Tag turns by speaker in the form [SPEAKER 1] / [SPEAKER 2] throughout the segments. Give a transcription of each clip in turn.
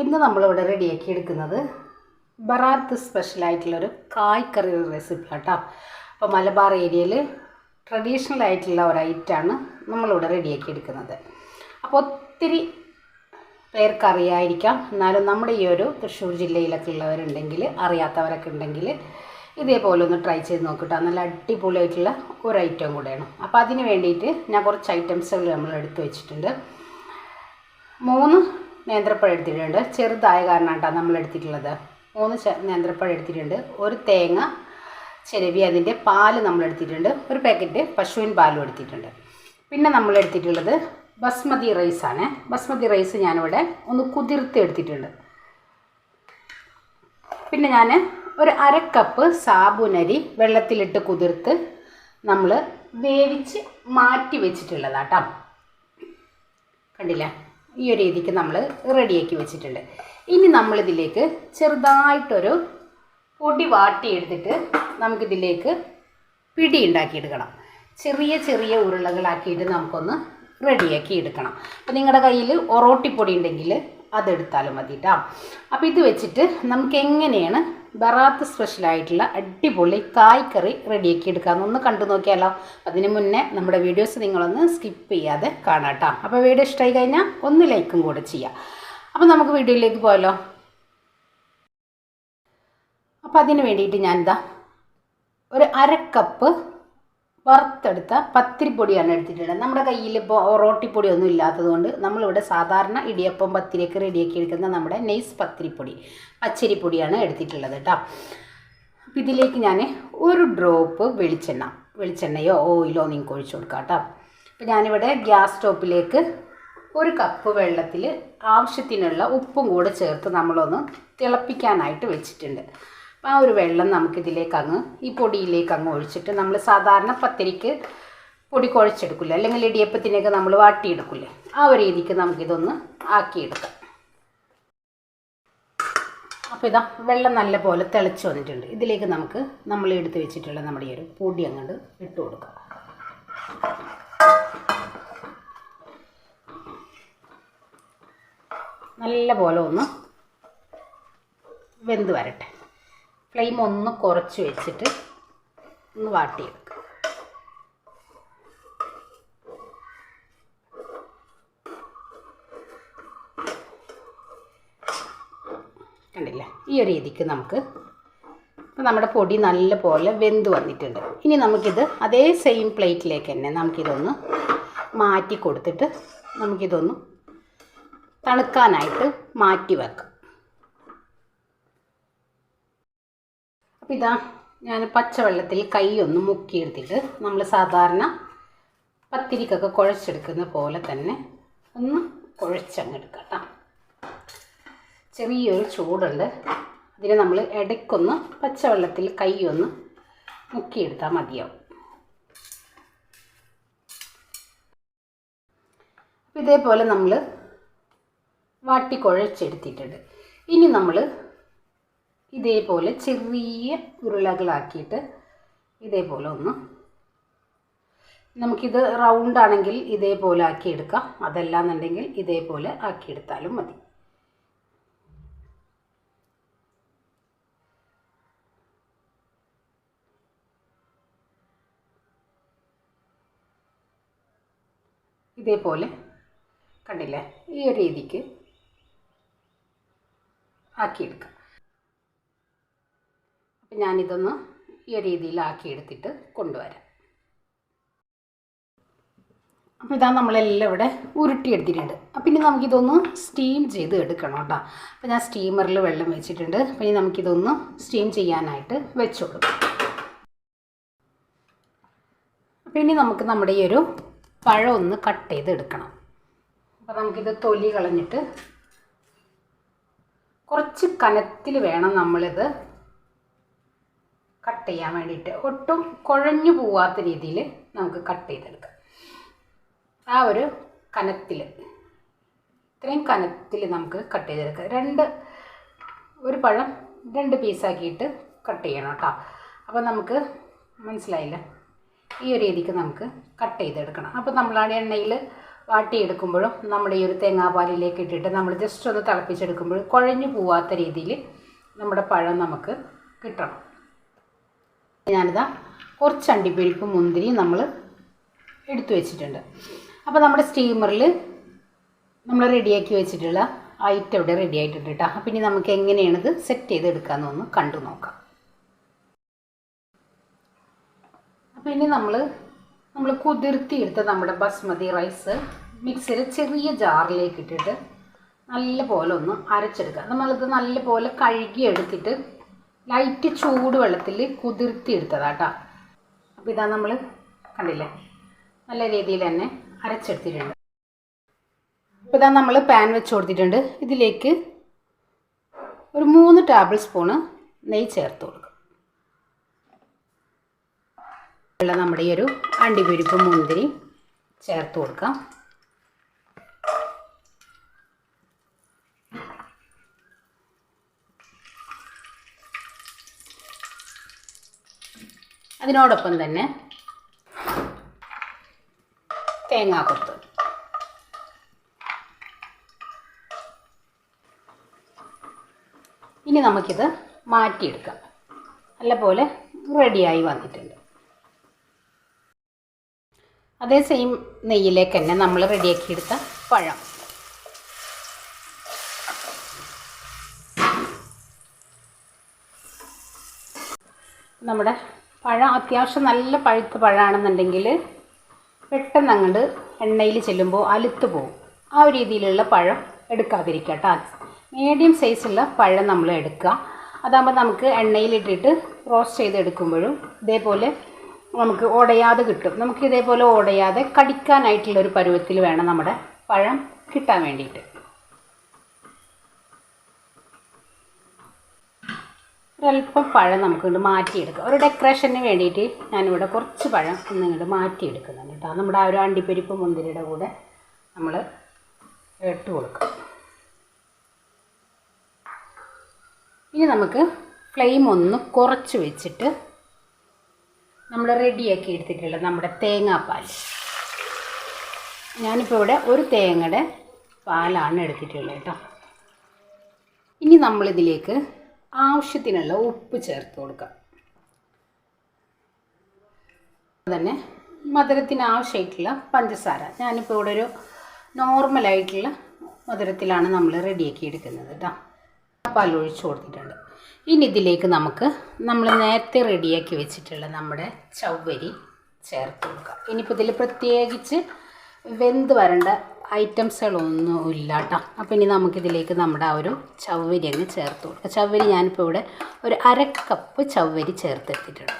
[SPEAKER 1] ഇന്ന് നമ്മളിവിടെ റെഡിയാക്കി എടുക്കുന്നത് ബറാത്ത് സ്പെഷ്യലായിട്ടുള്ളൊരു കായ്ക്കറി റെസിപ്പി കേട്ടോ അപ്പോൾ മലബാർ ഏരിയയിൽ ട്രഡീഷണൽ ആയിട്ടുള്ള ഒരു ഐറ്റാണ് നമ്മളിവിടെ റെഡിയാക്കി എടുക്കുന്നത്. അപ്പോൾ ഒത്തിരി പേർക്കറിയായിരിക്കാം എന്നാലും നമ്മുടെ ഈ ഒരു തൃശ്ശൂർ ജില്ലയിലൊക്കെ ഉള്ളവരുണ്ടെങ്കിൽ അറിയാത്തവരൊക്കെ ഉണ്ടെങ്കിൽ ഇതേപോലെ ഒന്ന് ട്രൈ ചെയ്ത് നോക്കിട്ടോ. നല്ല അടിപൊളിയായിട്ടുള്ള ഒരു ഐറ്റം കൂടെയാണ്. അപ്പോൾ അതിന് വേണ്ടിയിട്ട് ഞാൻ കുറച്ച് ഐറ്റംസുകൾ നമ്മൾ എടുത്തു വെച്ചിട്ടുണ്ട്. മൂന്ന് നേന്ത്രപ്പഴം എടുത്തിട്ടുണ്ട്. ചെറുതായ കാരണമായിട്ടാണ് നമ്മൾ എടുത്തിട്ടുള്ളത്. മൂന്ന് നേന്ത്രപ്പഴം എടുത്തിട്ടുണ്ട്. ഒരു തേങ്ങ ചിരവി അതിന്റെ പാൽ നമ്മൾ എടുത്തിട്ടുണ്ട്. ഒരു പാക്കറ്റ് പശുവിൻ പാലും എടുത്തിട്ടുണ്ട്. പിന്നെ നമ്മൾ എടുത്തിട്ടുള്ളത് ബസ്മതി റൈസാണ് ബസ്മതി റൈസ് ഞാനിവിടെ ഒന്ന് കുതിർത്ത് എടുത്തിട്ടുണ്ട്. പിന്നെ ഞാൻ ഒരു അര കപ്പ് സാബുനരി വെള്ളത്തിലിട്ട് കുതിർത്ത് നമ്മൾ വേവിച്ച് മാറ്റി വെച്ചിട്ടുള്ളതാട്ടോ. കണ്ടില്ലേ? ഈ ഒരു രീതിക്ക് നമ്മൾ റെഡിയാക്കി വെച്ചിട്ടുണ്ട്. ഇനി നമ്മളിതിലേക്ക് ചെറുതായിട്ടൊരു പൊടി വാട്ടിയെടുത്തിട്ട് നമുക്കിതിലേക്ക് പിടി ഉണ്ടാക്കിയെടുക്കണം. ചെറിയ ചെറിയ ഉരുളകളാക്കിയിട്ട് നമുക്കൊന്ന് റെഡിയാക്കി എടുക്കണം. അപ്പോൾ നിങ്ങളുടെ കയ്യിൽ ഒറോട്ടിപ്പൊടി ഉണ്ടെങ്കിൽ അതെടുത്താലും മതി കേട്ടോ അപ്പോൾ ഇത് വെച്ചിട്ട് നമുക്ക് എങ്ങനെയാണ് ബറാത്ത് സ്പെഷ്യലായിട്ടുള്ള അടിപൊളി കായ്ക്കറി റെഡിയാക്കി എടുക്കാം ഒന്ന് കണ്ടു നോക്കിയാലോ. അതിന് മുന്നേ നമ്മുടെ വീഡിയോസ് നിങ്ങളൊന്ന് സ്കിപ്പ് ചെയ്യാതെ കാണാട്ടോ അപ്പോൾ വീഡിയോ ഇഷ്ടമായി കഴിഞ്ഞാൽ ഒന്ന് ലൈക്കും കൂടെ ചെയ്യാം. അപ്പോൾ നമുക്ക് വീഡിയോയിലേക്ക് പോയാലോ. അപ്പോൾ അതിന് വേണ്ടിയിട്ട് ഞാനിതാ ഒരു അര കപ്പ് വറുത്തെടുത്ത പത്തിരിപ്പൊടിയാണ് എടുത്തിട്ടുള്ളത്. നമ്മുടെ കയ്യിൽ ഇപ്പോൾ റോട്ടിപ്പൊടി ഒന്നും ഇല്ലാത്തതുകൊണ്ട് നമ്മളിവിടെ സാധാരണ ഇടിയപ്പം പത്തിരിയൊക്കെ റെഡിയാക്കി എടുക്കുന്ന നമ്മുടെ നെയ്സ് പത്തിരിപ്പൊടി പച്ചരിപ്പൊടിയാണ് എടുത്തിട്ടുള്ളത് കേട്ടോ അപ്പോൾ ഇതിലേക്ക് ഞാൻ ഒരു ഡ്രോപ്പ് വെളിച്ചെണ്ണ വെളിച്ചെണ്ണയോ ഓയിലോ നിങ്ങൾക്ക് ഒഴിച്ചു കൊടുക്കാം കേട്ടോ അപ്പോൾ ഞാനിവിടെ ഗ്യാസ് സ്റ്റോപ്പിലേക്ക് ഒരു കപ്പ് വെള്ളത്തിൽ ആവശ്യത്തിനുള്ള ഉപ്പും കൂടെ ചേർത്ത് നമ്മളൊന്ന് തിളപ്പിക്കാനായിട്ട് വെച്ചിട്ടുണ്ട്. ആ ഒരു വെള്ളം നമുക്കിതിലേക്ക് അങ്ങ് ഈ പൊടിയിലേക്ക് അങ്ങ് ഒഴിച്ചിട്ട് നമ്മൾ സാധാരണ പത്തിരിക്ക് പൊടി കുഴച്ചെടുക്കില്ല? അല്ലെങ്കിൽ ഇടിയപ്പത്തിനൊക്കെ നമ്മൾ വാട്ടിയെടുക്കില്ലേ? ആ ഒരു രീതിക്ക് നമുക്കിതൊന്ന് ആക്കിയെടുക്കാം. അപ്പോൾ ഇതാ വെള്ളം നല്ല പോലെ തിളച്ച് വന്നിട്ടുണ്ട്. ഇതിലേക്ക് നമുക്ക് നമ്മൾ എടുത്ത് വെച്ചിട്ടുള്ള നമ്മുടെ ഈ ഒരു പൊടി അങ്ങോട്ട് ഇട്ട് കൊടുക്കാം. നല്ല പോലെ ഒന്ന് വെന്ത് വരട്ടെ. ഫ്ലെയിം ഒന്ന് കുറച്ച് വെച്ചിട്ട് ഒന്ന് വാട്ടിയെടുക്കുക കണ്ടില്ലേ? ഈ ഒരു രീതിക്ക് നമുക്ക് ഇപ്പം നമ്മുടെ പൊടി നല്ല പോലെ വെന്ത് വന്നിട്ടുണ്ട്. ഇനി നമുക്കിത് അതേ സെയിം പ്ലേറ്റിലേക്ക് തന്നെ നമുക്കിതൊന്ന് മാറ്റി കൊടുത്തിട്ട് നമുക്കിതൊന്ന് തണുക്കാനായിട്ട് മാറ്റി വെക്കാം. അപ്പം ഇതാ ഞാൻ പച്ചവെള്ളത്തിൽ കൈ ഒന്ന് മുക്കിയെടുത്തിട്ട് നമ്മൾ സാധാരണ പത്തിരിക്കൊക്കെ കുഴച്ചെടുക്കുന്ന പോലെ തന്നെ ഒന്ന് കുഴച്ചങ്ങെടുക്കാം കേട്ടോ ചെറിയൊരു ചൂടുണ്ട്. ഇതിന് നമ്മൾ ഇടയ്ക്കൊന്ന് പച്ചവെള്ളത്തിൽ കൈ ഒന്ന് മുക്കിയെടുത്താൽ മതിയാവും. അപ്പോൾ ഇതേപോലെ നമ്മൾ വാട്ടി കുഴച്ചെടുത്തിട്ടുണ്ട്. ഇനി നമ്മൾ ഇതേപോലെ ചെറിയ ഉരുളകളാക്കിയിട്ട് ഇതേപോലെ ഒന്ന് നമുക്കിത് റൗണ്ട് ആണെങ്കിൽ ഇതേപോലെ ആക്കിയെടുക്കാം. അതല്ലാന്നുണ്ടെങ്കിൽ ഇതേപോലെ ആക്കിയെടുത്താലും മതി. ഇതേപോലെ കണ്ടില്ലേ? ഈ രീതിക്ക് ആക്കിയെടുക്കാം. അപ്പം ഞാനിതൊന്ന് ഈ ഒരു രീതിയിൽ ആക്കിയെടുത്തിട്ട് കൊണ്ടുവരാം. അപ്പോൾ ഇതാ നമ്മളെല്ലാം ഇവിടെ ഉരുട്ടിയെടുത്തിട്ടുണ്ട്. അപ്പം ഇനി നമുക്കിതൊന്ന് സ്റ്റീം ചെയ്ത് എടുക്കണം കേട്ടോ. അപ്പോൾ ഞാൻ സ്റ്റീമറിൽ വെള്ളം വെച്ചിട്ടുണ്ട്. അപ്പം ഇനി നമുക്കിതൊന്ന് സ്റ്റീം ചെയ്യാനായിട്ട് വെച്ചോളും അപ്പം ഇനി നമുക്ക് നമ്മുടെ ഈ ഒരു പഴം ഒന്ന് കട്ട് ചെയ്ത് എടുക്കണം. അപ്പോൾ നമുക്കിത് തൊലി കളഞ്ഞിട്ട് കുറച്ച് കനത്തിൽ വേണം നമ്മളിത് കട്ട് ചെയ്യാൻ വേണ്ടിയിട്ട്. ഒട്ടും കുഴഞ്ഞു പോവാത്ത രീതിയിൽ നമുക്ക് കട്ട് ചെയ്തെടുക്കാം. ആ ഒരു കനത്തിൽ ഇത്രയും കനത്തിൽ നമുക്ക് കട്ട് ചെയ്തെടുക്കാം. രണ്ട് ഒരു പഴം രണ്ട് പീസാക്കിയിട്ട് കട്ട് ചെയ്യണം കേട്ടോ. അപ്പോൾ നമുക്ക് മനസ്സിലായില്ല? ഈ ഒരു രീതിക്ക് നമുക്ക് കട്ട് ചെയ്തെടുക്കണം. അപ്പോൾ നമ്മളാണ് എണ്ണയിൽ വാട്ടിയെടുക്കുമ്പോഴും നമ്മുടെ ഈ ഒരു തേങ്ങാപ്പാലിലേക്ക് ഇട്ടിട്ട് നമ്മൾ ജസ്റ്റ് ഒന്ന് തിളപ്പിച്ചെടുക്കുമ്പോൾ കുഴഞ്ഞു പോവാത്ത രീതിയിൽ നമ്മുടെ പഴം നമുക്ക് കിട്ടണം. ഞാനിതാ കുറച്ച് അണ്ടിപ്പരിപ്പ് മുന്തിരി നമ്മൾ എടുത്തു വെച്ചിട്ടുണ്ട്. അപ്പോൾ നമ്മുടെ സ്റ്റീമറിൽ നമ്മൾ റെഡിയാക്കി വെച്ചിട്ടുള്ള ഐറ്റം ഇവിടെ റെഡി ആയിട്ടുണ്ട് കേട്ടോ. അപ്പം ഇനി നമുക്ക് എങ്ങനെയാണ് ഇത് സെറ്റ് ചെയ്ത് എടുക്കാമെന്നൊന്ന് കണ്ടു നോക്കാം. അപ്പം ഇനി നമ്മൾ നമ്മൾ കുതിർത്തിയെടുത്ത നമ്മുടെ ബസ്മതി റൈസ് മിക്സിയിൽ ചെറിയ ജാറിലേക്ക് ഇട്ടിട്ട് നല്ല പോലെ ഒന്ന് അരച്ചെടുക്കുക നമ്മളിത് നല്ല പോലെ കഴുകി എടുത്തിട്ട് ലൈറ്റ് ചൂട് വെള്ളത്തിൽ കുതിർത്തി എടുത്തതാട്ടോ അപ്പോൾ ഇതാ നമ്മൾ കണ്ടില്ലേ? നല്ല രീതിയിൽ തന്നെ അരച്ചെടുത്തിട്ടുണ്ട്. അപ്പോൾ ഇതാ നമ്മൾ പാൻ വെച്ച് കൊടുത്തിട്ടുണ്ട്. ഇതിലേക്ക് ഒരു മൂന്ന് ടേബിൾ സ്പൂണ് നെയ്യ് ചേർത്ത് കൊടുക്കും. നമ്മുടെ ഈ ഒരു അണ്ടിപ്പരിപ്പ് മുന്തിരി ചേർത്ത് കൊടുക്കാം. അതിനോടൊപ്പം തന്നെ തേങ്ങാക്കൊത്ത് ഇനി നമുക്കിത് മാറ്റിയെടുക്കാം. നല്ലപോലെ റെഡിയായി വന്നിട്ടുണ്ട്. അതേ സെയിം നെയ്യിലേക്ക് തന്നെ നമ്മൾ റെഡിയാക്കിയെടുത്ത പഴം. നമ്മുടെ പഴം അത്യാവശ്യം നല്ല പഴുത്ത പഴമാണെന്നുണ്ടെങ്കിൽ പെട്ടെന്ന് അങ്ങോട്ട് എണ്ണയിൽ ചെല്ലുമ്പോൾ അലുത്ത് പോകും ആ ഒരു രീതിയിലുള്ള പഴം എടുക്കാതിരിക്കുക കേട്ടോ. മീഡിയം സൈസുള്ള പഴം നമ്മൾ എടുക്കുക. അതാകുമ്പോൾ നമുക്ക് എണ്ണയിലിട്ടിട്ട് റോസ്റ്റ് ചെയ്തെടുക്കുമ്പോഴും ഇതേപോലെ നമുക്ക് ഓടയാതെ കിട്ടും. നമുക്ക് ഇതേപോലെ ഓടയാതെ കടിക്കാനായിട്ടുള്ളൊരു പരുവത്തിൽ വേണം നമ്മുടെ പഴം കിട്ടാൻ വേണ്ടിയിട്ട്. ഒരല്പം പഴം നമുക്കിങ്ങോട്ട് മാറ്റിയെടുക്കാം. ഒരു ഡെക്കറേഷന് വേണ്ടിയിട്ട് ഞാനിവിടെ കുറച്ച് പഴം ഒന്ന് ഇങ്ങോട്ട് മാറ്റിയെടുക്കുന്നുണ്ട് കേട്ടോ. നമ്മുടെ ആ ഒരു അണ്ടിപ്പരിപ്പ് മുന്തിരിയുടെ കൂടെ നമ്മൾ ഇട്ട് കൊടുക്കാം. ഇനി നമുക്ക് ഫ്ലെയിം ഒന്ന് കുറച്ച് വെച്ചിട്ട് നമ്മൾ റെഡിയാക്കി എടുത്തിട്ടുള്ള നമ്മുടെ തേങ്ങാപ്പാൽ. ഞാനിപ്പോൾ ഇവിടെ ഒരു തേങ്ങയുടെ പാലാണ് എടുത്തിട്ടുള്ളത് കേട്ടോ. ഇനി നമ്മളിതിലേക്ക് ആവശ്യത്തിനുള്ള ഉപ്പ് ചേർത്ത് കൊടുക്കുക. തന്നെ മധുരത്തിന് ആവശ്യമായിട്ടുള്ള പഞ്ചസാര. ഞാനിപ്പോൾ ഇവിടെ ഒരു നോർമലായിട്ടുള്ള മധുരത്തിലാണ് നമ്മൾ റെഡിയാക്കി എടുക്കുന്നത് കേട്ടോ പാൽ ഒഴിച്ചു കൊടുത്തിട്ടുണ്ട്. ഇനി ഇതിലേക്ക് നമുക്ക് നമ്മൾ നേരത്തെ റെഡിയാക്കി വെച്ചിട്ടുള്ള നമ്മുടെ ചവ്വരി ചേർത്ത് കൊടുക്കുക ഇനിയിപ്പോൾ ഇതിൽ പ്രത്യേകിച്ച് വെന്ത് വരേണ്ട ഐറ്റംസുകളൊന്നും ഇല്ല കേട്ടോ അപ്പോൾ ഇനി നമുക്കിതിലേക്ക് നമ്മുടെ ആ ഒരു ചവ്വരി അങ്ങ് ചേർത്ത് കൊടുക്കാം. ചവ്വരി ഞാനിപ്പോൾ ഇവിടെ ഒരു അര കപ്പ് ചവ്വരി ചേർത്തെടുത്തിട്ടുണ്ട്.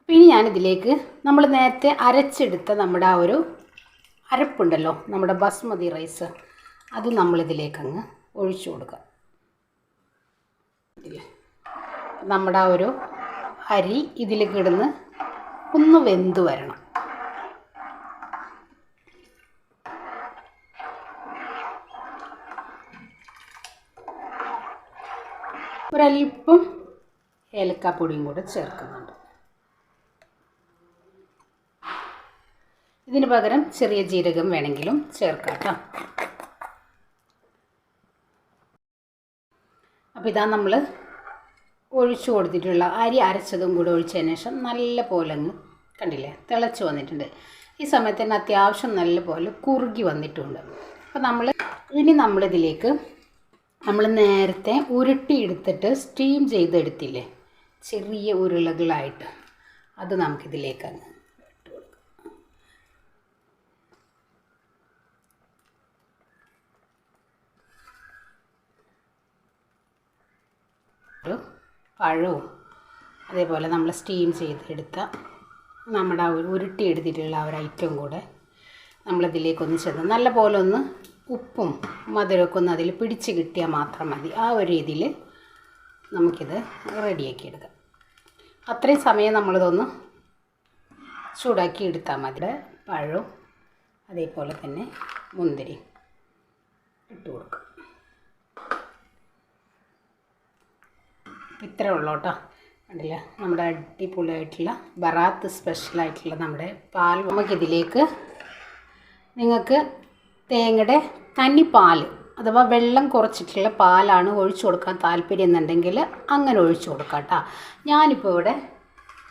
[SPEAKER 1] അപ്പോൾ ഇനി ഞാനിതിലേക്ക് നമ്മൾ നേരത്തെ അരച്ചെടുത്ത നമ്മുടെ ആ ഒരു അരപ്പുണ്ടല്ലോ നമ്മുടെ ബസ്മതി റൈസ് അത് നമ്മളിതിലേക്ക് അങ്ങ് ഒഴിച്ചു കൊടുക്കുക ഇല്ലേ? നമ്മുടെ ആ ഒരു അരി ഇതിൽ കിടന്ന് ഒന്ന് വെന്ത് വരണം. ഒരല്പം ഏലക്കാപ്പൊടിയും കൂടെ ചേർക്കുന്നുണ്ട്. ഇതിന് പകരം ചെറിയ ജീരകം വേണമെങ്കിലും ചേർക്കാം കേട്ടോ അപ്പോൾ ഇതാ നമ്മൾ ഒഴിച്ചു കൊടുത്തിട്ടുള്ള അരി അരച്ചതും കൂടെ ഒഴിച്ചതിന് ശേഷം നല്ല പോലെ അങ്ങ് കണ്ടില്ലേ തിളച്ച് വന്നിട്ടുണ്ട്. ഈ സമയത്ത് തന്നെ അത്യാവശ്യം നല്ല പോലെ കുറുകി വന്നിട്ടുണ്ട്. അപ്പോൾ നമ്മൾ ഇനി നമ്മളിതിലേക്ക് നമ്മൾ നേരത്തെ ഉരുട്ടിയെടുത്തിട്ട് സ്റ്റീം ചെയ്തെടുത്തില്ലേ? ചെറിയ ഉരുളകളായിട്ട്. അത് നമുക്കിതിലേക്ക് അങ്ങ് ഇട്ട് പഴവും അതേപോലെ നമ്മൾ സ്റ്റീം ചെയ്തെടുത്ത നമ്മുടെ ആ ഉരുട്ടിയെടുത്തിട്ടുള്ള ആ ഒരു ഐറ്റം കൂടെ നമ്മളിതിലേക്കൊന്ന് ചെന്ന് നല്ല പോലെ ഒന്ന് ഉപ്പും മധുരമൊക്കെ ഒന്ന് അതിൽ പിടിച്ച് കിട്ടിയാൽ മാത്രം മതി. ആ ഒരു രീതിയിൽ നമുക്കിത് റെഡിയാക്കി എടുക്കാം അത്രയും സമയം നമ്മളിതൊന്ന് ചൂടാക്കി എടുത്താൽ മതി. പഴവും അതേപോലെ തന്നെ മുന്തിരി ഇട്ട് കൊടുക്കും. ഇത്രേ ഉള്ളൂ കേട്ടോ. കണ്ടില്ലേ നമ്മുടെ അടിപൊളിയായിട്ടുള്ള ബറാത്ത് സ്പെഷ്യലായിട്ടുള്ള നമ്മുടെ പാൽ. നമുക്കിതിലേക്ക് നിങ്ങൾക്ക് തേങ്ങയുടെ തനിപ്പാൽ അഥവാ വെള്ളം കുറച്ചിട്ടുള്ള പാലാണ് ഒഴിച്ചു കൊടുക്കാൻ താല്പര്യം എന്നുണ്ടെങ്കിൽ അങ്ങനെ ഒഴിച്ചു കൊടുക്കാം കേട്ടോ. ഞാനിപ്പോൾ ഇവിടെ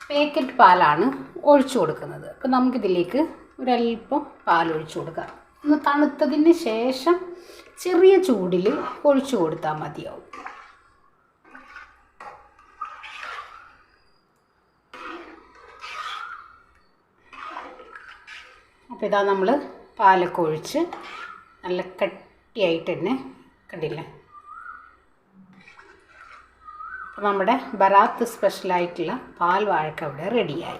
[SPEAKER 1] പാക്കറ്റ് പാലാണ് ഒഴിച്ചു കൊടുക്കുന്നത്. അപ്പോൾ നമുക്കിതിലേക്ക് ഒരല്പം പാൽ ഒഴിച്ചു കൊടുക്കാം. ഒന്ന് തണുത്തതിന് ശേഷം ചെറിയ ചൂടിൽ ഒഴിച്ചു കൊടുത്താൽ മതിയാവും. അപ്പോൾ ഇതാ നമ്മൾ പാലൊക്കെ ഒഴിച്ച് നല്ല കട്ടിയായിട്ട് തന്നെ കണ്ടില്ല? അപ്പോൾ നമ്മുടെ ബറാത്ത് സ്പെഷ്യലായിട്ടുള്ള പാൽ വാഴക്ക റെഡിയായി.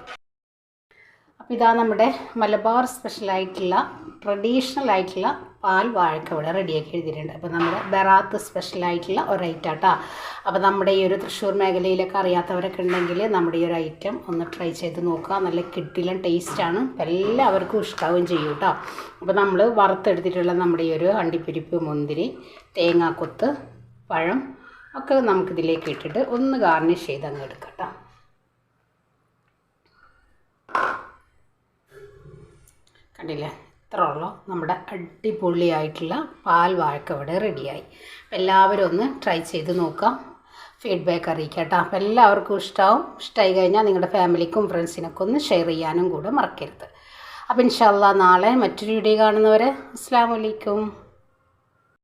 [SPEAKER 1] ഇതാ നമ്മുടെ മലബാർ സ്പെഷ്യലായിട്ടുള്ള ട്രഡീഷണൽ ആയിട്ടുള്ള പാൽ വാഴക്ക ഇവിടെ റെഡിയാക്കി എഴുതിയിട്ടുണ്ട്. അപ്പോൾ നമ്മുടെ ബറാത്ത് സ്പെഷ്യലായിട്ടുള്ള ഒരു ഐറ്റം കേട്ടോ അപ്പോൾ നമ്മുടെ ഈ ഒരു തൃശ്ശൂർ മേഖലയിലൊക്കെ അറിയാത്തവരൊക്കെ ഉണ്ടെങ്കിൽ നമ്മുടെ ഈ ഒരു ഐറ്റം ഒന്ന് ട്രൈ ചെയ്ത് നോക്കുക. നല്ല കിട്ടിലും ടേസ്റ്റാണ് എല്ലാവർക്കും ഇഷ്ടാവും ചെയ്യും കേട്ടോ. അപ്പോൾ നമ്മൾ വറുത്തെടുത്തിട്ടുള്ള നമ്മുടെ ഈ ഒരു അണ്ടിപ്പരിപ്പ് മുന്തിരി തേങ്ങാക്കൊത്ത് പഴം ഒക്കെ നമുക്കിതിലേക്ക് ഇട്ടിട്ട് ഒന്ന് ഗാർണിഷ് ചെയ്ത് അങ്ങ് എടുക്കാം കേട്ടോ. കണ്ടില്ലേ? ഇത്ര ഉള്ളൂ. നമ്മുടെ അടിപൊളിയായിട്ടുള്ള പാൽ വാഴക്ക ഇവിടെ റെഡിയായി അപ്പം എല്ലാവരും ഒന്ന് ട്രൈ ചെയ്ത് നോക്കാം. ഫീഡ്ബാക്ക് അറിയിക്കാം കേട്ടോ അപ്പോൾ എല്ലാവർക്കും ഇഷ്ടമാവും ഇഷ്ടമായി കഴിഞ്ഞാൽ നിങ്ങളുടെ ഫാമിലിക്കും ഫ്രണ്ട്സിനൊക്കെ ഒന്ന് ഷെയർ ചെയ്യാനും കൂടെ മറക്കരുത്. അപ്പോൾ ഇൻഷാല്ല നാളെ മറ്റൊരു വീഡിയോ കാണുന്നവരെ അസ്സാം വലൈക്കും